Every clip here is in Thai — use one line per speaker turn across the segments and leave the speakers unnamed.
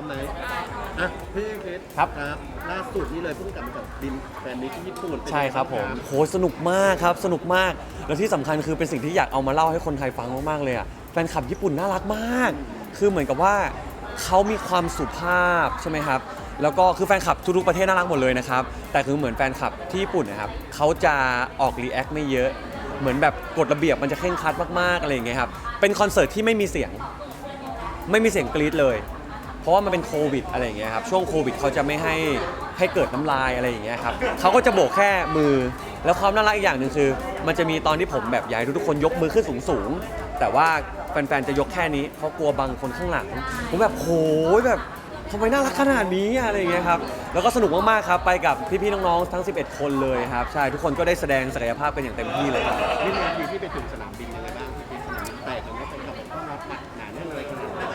อมไหมอะพี่คริส
ครับ
ครับ ล่าสุดนี่เลยเพิ่งกลับมาจากบินแฟนมิตรที่ญี่ปุ่นเป็น
ใช่ครับผม
ไงาง
โหสนุกมากครับ สนุกมาก แล้วที่สำคัญคือเป็นสิ่งที่อยากเอามาเล่าให้คนไทยฟังมากๆเลยอะแฟนคลับญี่ปุ่นน่ารักมาก คือเหมือนกับว่าเขามีความสุภาพใช่ไหมครับ แล้วก็คือแฟนคลับทุกๆประเทศน่ารักหมดเลยนะครับ แต่คือเหมือนแฟนคลับที่ญี่ปุ่นนะครับเขาจะออกรีแอคไม่เยอะ เหมือนแบบกฎระเบียบมันจะเคร่งครัดมากๆอะไรอย่างเงี้ยครับ เป็นคอนเสิร์ตที่ไม่มีเสียง ไม่มีเสียงกรี๊ดเลย เพราะว่ามันเป็นโควิดอะไรอย่างเงี้ยครับช่วงโควิดเขาจะไม่ให้ให้เกิดน้ำลายอะไรอย่างเงี้ยครับเขาก็จะโบกแค่มือ แล้วความน่ารักอีกอย่างหนึ่งคือ มันจะมีตอนที่ผมแบบอยากให้ทุกคนยกมือขึ้นสูงๆแต่ว่าแฟนๆจะยกแค่นี้เพราะกลัวบังคนข้างหลังผมแบบโหยแบบทำไมน่ารักขนาดนี้อะไรอย่างเงี้ยครับแล้วก็สนุกมากๆครับไปกับพี่ๆน้องๆทั้ง 11 คนเลยครับใช่ทุกคนก็ได้แสดงศักยภาพกันอย่างเต็มที่เลยครับ
วินทีที่ไปถึงสนามบินยังไง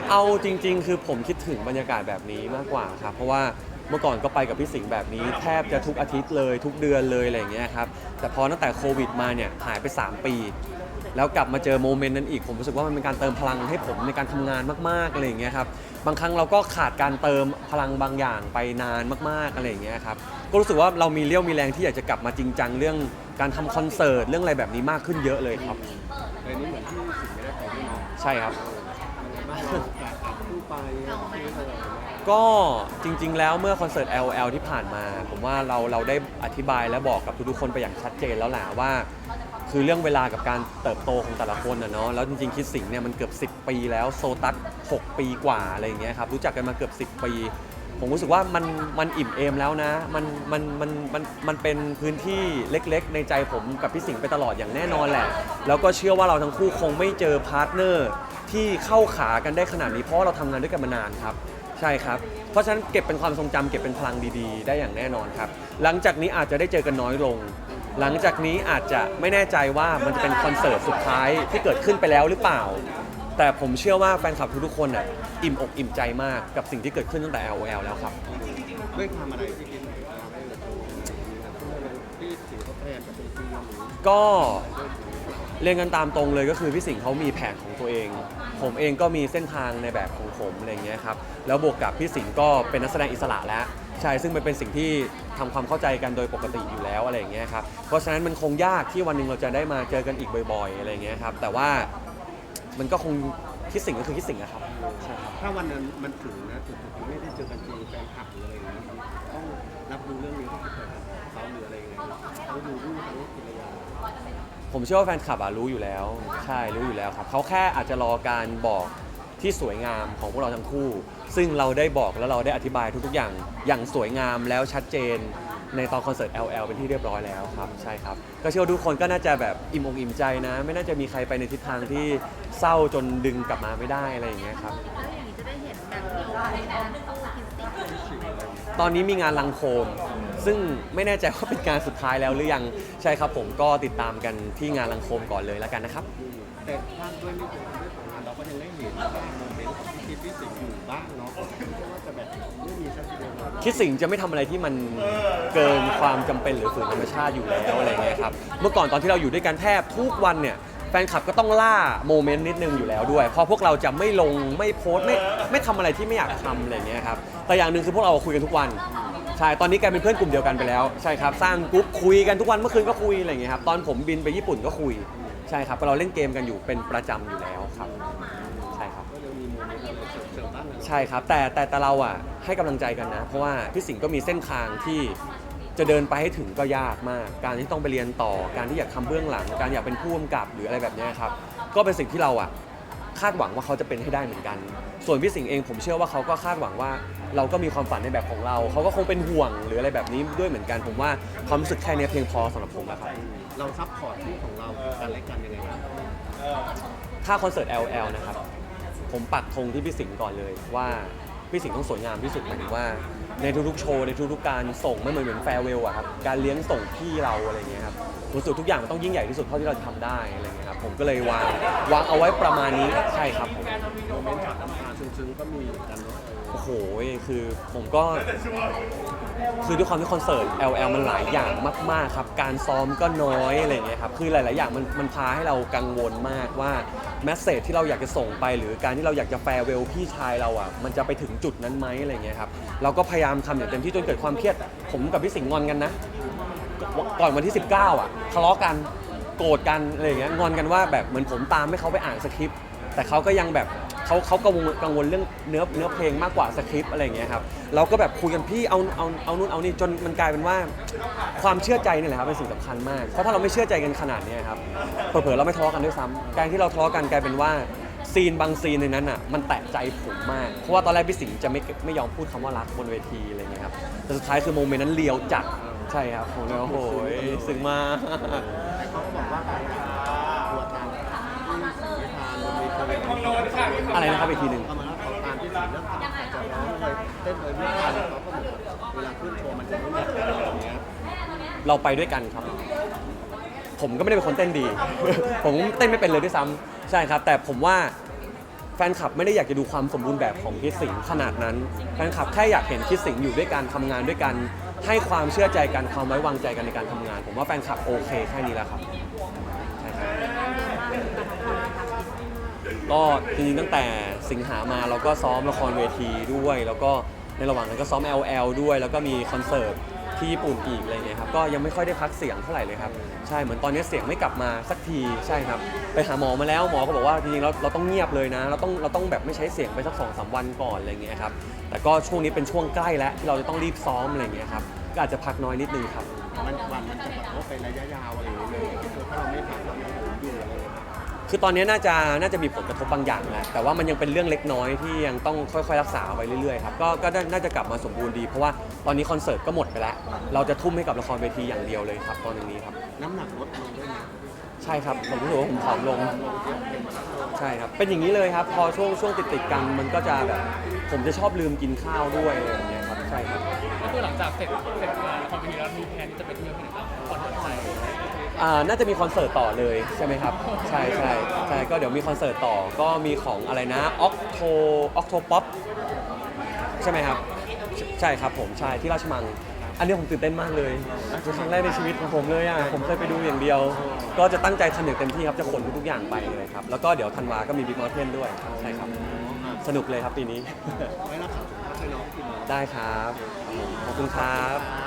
เอา
จริง ๆ คือผมคิดถึงบรรยากาศแบบนี้มากกว่าครับเพราะว่าเมื่อก่อนก็ไปกับพี่สิงห์แบบนี้ แทบจะทุกอาทิตย์เลยทุกเดือนเลยอะไรอย่างเงี้ยครับแต่พอตั้งแต่โควิดมาเนี่ยหายไป 3 ปี แล้วกลับมาเจอโมเมนต์นั้นอีกผมรู้สึกว่ามันเป็นการเติมพลังให้ผมในการทำงานมากๆอะไรอย่างเงี้ยครับบางครั้งเราก็ขาดการเติมพลังบางอย่างไปนานมากๆอะไรอย่างเงี้ยครับก็รู้สึกว่าเรามีเรี่ยวมีแรงที่อยากจะกลับมาจริงจังเรื่องการทำคอนเสิร์ตเรื่องอะไรแบบนี้มากขึ้นเยอะเลยครับ
แต่นี้เหมือนที่สิงห์ไม่ได้ไปด้วยเนาะ
ใช่ครับ
คู่ไปโอเคเลย
ก็จริง ๆ แล้วเมื่อคอนเสิร์ต LL ที่ผ่านมา ผมว่าเราเราได้อธิบายและบอกกับทุกๆคนไปอย่างชัดเจนแล้วแหละว่า คือเรื่องเวลากับการเติบโตของแต่ละคนนะเนาะแล้วจริงๆคิดสิงห์เนี่ยมันเกือบ 10 ปีแล้วโซตัส6 ปีกว่าอะไรอย่างเงี้ยครับรู้จักกันมาเกือบ 10 ปี ผมรู้สึกว่ามันมันอิ่มเอมแล้วนะมันมันมันมันมันเป็นพื้นที่เล็กๆ ในใจผมกับพี่สิงห์ไปตลอดอย่างแน่นอนแหละ แล้วก็เชื่อว่าเราทั้งคู่คงไม่เจอพาร์ทเนอร์ ที่เข้าขากันได้ขนาดนี้เพราะว่าเราทำงานด้วยกันมานานครับ ใช่ครับ เพราะฉะนั้นเก็บเป็นความทรงจำเก็บเป็นพลังดีๆ ได้อย่างแน่นอนครับ หลังจากนี้อาจจะได้เจอกันน้อยลง หลังจากนี้อาจจะไม่แน่ใจว่ามันจะเป็นคอนเสิร์ตสุดท้ายที่เกิดขึ้นไปแล้วหรือเปล่า แต่ผมเชื่อว่าแฟนคลับทุกๆคนอะอิ่มอกอิ่มใจมากกับสิ่งที่เกิดขึ้นตั้งแต่ LOL แล้วครับ
ด้วยความอะไรที่คิดเราไม่ได้ที่สิงห์เขาแพนกับเป็นที่นี้
ก็ เรียนกันตามตรงเลยก็คือพี่สิงห์เขามีแผนของตัวเอง ผมเองก็มีเส้นทางในแบบของผมอะไรเงี้ยครับแล้วบวกกับพี่สิงห์ก็เป็นนักแสดงอิสระแล้วใช่ซึ่งมันเป็นสิ่งที่ทำความเข้าใจกันโดยปกติอยู่แล้วอะไรอย่างเงี้ยครับเพราะฉะนั้นมันคงยากที่วันหนึ่งเราจะได้มาเจอกันอีกบ่อย ๆ อะไรเงี้ยครับแต่ว่ามันก็คง คิดสิ่งก็คือคิดสิ่งอะครับใช่ครับ
ถ้าวันนั้นมันถึงนะถึงถึงไม่ได้เจอกันจริงแฟนคลับหรืออะไรอย่างเงี้ยต้องรับรู้เรื่องนี้ที่เกิดกับเขาหรืออะไรยังไงเขาดูรูปทั้งกิริยา
ผมเชื่อว่าแฟนคลับอะรู้อยู่แล้ว ใช่รู้อยู่แล้วครับเขาแค่อาจจะรอการบอกที่สวยงามของพวกเราทั้งคู่ ซึ่งเราได้บอกแล้วเราได้อธิบายทุกๆอย่างอย่างสวยงามแล้วชัดเจนในตอนคอนเสิร์ต LL เป็นที่เรียบร้อยแล้วครับใช่ครับก็เชื่อว่าทุกคนก็น่าจะแบบอิ่มอกอิ่มใจนะ ไม่น่าจะมีใครไปในทิศทางที่เศร้าจนดึงกลับมาไม่ได้อะไรอย่างเงี้ยครับ
แล้วอย่างนี้จะได้เห็นแบบนี้ในงานคู่คิสติก
ตอนนี้มีงานลังโคม ซึ่งไม่แน่ใจว่าเป็นงานสุดท้ายแล้วหรือยังใช่ครับผมก็ติดตามกันที่งานลังโคมก่อนเลยแล้วกันนะครับ
แต่ถ้าด้วยไม่ถึงด้วยผลงานเราก็ยังได้เห็นโมเมนต์ของที่คิดที่สิงห์อยู่บ้างเนาะ
คิดสิ่งจะไม่ทำอะไรที่มันเกินความจำเป็นหรือฝืนธรรมชาติอยู่แล้วอะไรเงี้ยครับเมื่อก่อนตอนที่เราอยู่ด้วยกันแทบทุกวันเนี่ยแฟนคลับก็ต้องล่าโมเมนต์นิดนึงอยู่แล้วด้วยเพราะพวกเราจะไม่ลงไม่โพสต์ไม่ไม่ทำอะไรที่ไม่อยากทำอะไรเงี้ยครับแต่อย่างหนึ่งคือพวกเราคุยกันทุกวันใช่ตอนนี้กลายเป็นเพื่อนกลุ่มเดียวกันไปแล้วใช่ครับสร้างกรุ๊ปคุยกันทุกวันเมื่อคืนก็คุยอะไรเงี้ยครับตอนผมบินไปญี่ปุ่นก็คุยใช่ครับเราเล่นเกมกันอยู่เป็นประจำอยู่แล้วครับ ใช่ครับ แต่แต่แต่เราอะให้กำลังใจกันนะ เพราะว่าพี่สิงห์ก็มีเส้นทางที่จะเดินไปให้ถึงก็ยากมาก การที่ต้องไปเรียนต่อ การที่อยากทำเบื้องหลัง การอยากเป็นผู้กำกับหรืออะไรแบบเนี้ยครับ ก็เป็นสิ่งที่เราอะคาดหวังว่าเขาจะเป็นให้ได้เหมือนกัน ส่วนพี่สิงห์เองผมเชื่อว่าเขาก็คาดหวังว่าเราก็มีความฝันในแบบของเรา เขาก็คงเป็นห่วงหรืออะไรแบบนี้ด้วยเหมือนกัน ผมว่าความรู้สึกแค่นี้เพียงพอสำหรับผมแล้วครับ
เราซัพพอร์ตคู่ของเรากันและกันยังไงบ้าง
ถ้าคอนเสิร์ต LL นะครับ ผมปักธงที่พี่สิงห์ก่อนเลยว่าพี่สิงห์ต้องสวยงามที่สุดหมายถึงว่าในทุกๆโชว์ในทุกๆการส่งไม่เหมือนเหมือนแฟร์เวลอะครับการเลี้ยงส่งพี่เราอะไรเงี้ยครับรู้สึกทุกอย่างมันต้องยิ่งใหญ่ที่สุดเท่าที่เราจะทำได้อะไรเงี้ยครับผมก็เลยวางวางเอาไว้ประมาณนี้ใช่ครับผม
โมเมนต์จากน้ำตาซึ้งๆก็มีเหมือนกันเนาะ
โอ้โหคือผมก็คือด้วยความที่คอนเสิร์ต LL มันหลายอย่างมาก ๆ ครับ การซ้อมก็น้อยอะไรเงี้ยครับ คือหลาย ๆ อย่างมันมันพาให้เรากังวลมากว่าแมสเซจที่เราอยากจะส่งไป หรือการที่เราอยากจะแฟร์เวลพี่ชายเราอะ มันจะไปถึงจุดนั้นไหมอะไรเงี้ยครับ เราก็พยายามทำอย่างเต็มที่จนเกิดความเครียด ผมกับพี่สิงห์งอนกันนะ ก่อนวันที่ 19 อะทะเลาะกัน โกรธกันอะไรเงี้ย งอนกันว่าแบบเหมือนผมตามให้เขาไปอ่านสคริปต์ แต่เขาก็ยังแบบ เขาเขากังวลกังวลเรื่องเนื้อเนื้อเพลงมากกว่าสคริปต์อะไรอย่างเงี้ยครับเราก็แบบคุยกันพี่เอาเอาเอานู่นเอานี่จนมันกลายเป็นว่าความเชื่อใจนี่แหละครับเป็นสิ่งสำคัญมากเพราะถ้าเราไม่เชื่อใจกันขนาดเนี้ยครับเผลอๆเราไม่ทะเลาะกันด้วยซ้ำการที่เราทะเลาะกันกลายเป็นว่าซีนบางซีนในนั้นอะมันแตะใจผมมากเพราะว่าตอนแรกพี่สิงห์จะไม่ไม่ยอมพูดคำว่ารักบนเวทีอะไรอย่างเงี้ยครับแต่สุดท้ายคือโมเมนต์นั้นเลียวจัดใช่ครับผมเลยว่าโอ้โหซึ้งมาก
แต่เขาก็บอกว่าการ เคย
อะไรนะครับอีกทีหนึ่ง
ประมาณว่าเขาตามที่สิงเรื่องขับจะร้องเลยเต้นเลยไม่ทานเขาก็เหมือนเวลาขึ้นโชว์มันจะไม่เหมือนกันอะไรอย่างเงี้ย
เราไปด้วยกันครับ ผมก็ไม่ได้เป็นคนเต้นดี ผมเต้นไม่เป็นเลยด้วยซ้ำใช่ครับ แต่ผมว่าแฟนคลับไม่ได้อยากจะดูความสมบูรณ์แบบของคิดสิงห์ขนาดนั้น แฟนคลับแค่อยากเห็นคิดสิงห์อยู่ด้วยกันทำงานด้วยกัน ให้ความเชื่อใจกันความไว้วางใจกันในการทำงาน ผมว่าแฟนคลับโอเคแค่นี้แล้วครับใช่ครับ ก็จริงๆตั้งแต่สิงหามาเราก็ซ้อมละครเวทีด้วย แล้วก็ในระหว่างนั้นก็ซ้อม LL ด้วย แล้วก็มีคอนเสิร์ตที่ญี่ปุ่นอีกอะไรเงี้ยครับก็ยังไม่ค่อยได้พักเสียงเท่าไหร่เลยครับใช่เหมือนตอนนี้เสียงไม่กลับมาสักทีใช่ครับไปหาหมอมาแล้วหมอก็บอกว่าจริงๆเราเราต้องเงียบเลยนะ เราต้องเราต้องแบบไม่ใช้เสียงไปสักสองสามวันก่อนอะไรเงี้ยครับแต่ก็ช่วงนี้เป็นช่วงใกล้แล้วที่เราจะต้องรีบซ้อมอะไรเงี้ยครับก็อาจจะพักน้อยนิดนึงครับ
มันวันมันจะแบบว่าเป็นระยะยาวอะไรอย่างเงี้ยเลยคือถ้าเราไม่พักเรายังหมุนอยู่อะไร
คือตอนนี้น่าจะน่าจะมีผลกระทบบางอย่างแล้วแต่ว่ามันยังเป็นเรื่องเล็กน้อยที่ยังต้องค่อยๆ รักษาไว้เรื่อยๆครับก็ก็น่าจะกลับมาสมบูรณ์ดี เพราะว่าตอนนี้คอนเสิร์ตก็หมดไปแล้ว เราจะทุ่มให้กับละครเวทีอย่างเดียวเลยครับตอนนี้ครับ
น้ำหนักลดลงด้วยนะ
ใช่ครับผมรู้สึกว่าผมผอมลง ใช่ครับเป็นอย่างนี้เลยครับ พอช่วงช่วงติดติดๆกันมันก็จะแบบผมจะชอบลืมกินข้าวด้วยอะไรอย่างเงี้ยครับใช่ครับ
ก็คือหลังจากเสร็จเสร็จงานละครเวทีแล้วมีแผนที่จะไปเที่ยวที่ไหนบ้างก่อนเดินทาง
อ่าน่าจะมีคอนเสิร์ตต่อเลยใช่ไหมครับ ใช่ใช่ใช่ก็เดี๋ยวมีคอนเสิร์ตต่อก็มีของอะไรนะออกโทออกโทป๊อปใช่ไหมครับใช่ใช่ครับผมใช่ที่ราชมัง อันนี้ผมตื่นเต้นมากเลยเป็นครั้งแรกในชีวิตของผมเลยอะผมเคยไปดูอย่างเดียว ก็จะตั้งใจทำอย่างเต็มที่ครับจะขนทุกๆอย่างไปเลยครับแล้วก็เดี๋ยวธันวาก็มีบิ๊กมอเทนด้วยใช่ครับ สนุกเลยครับปีนี้
ไว้รักษาสุขภาพให้น้องกินนะ
ได้ครับ ขอบคุณครับ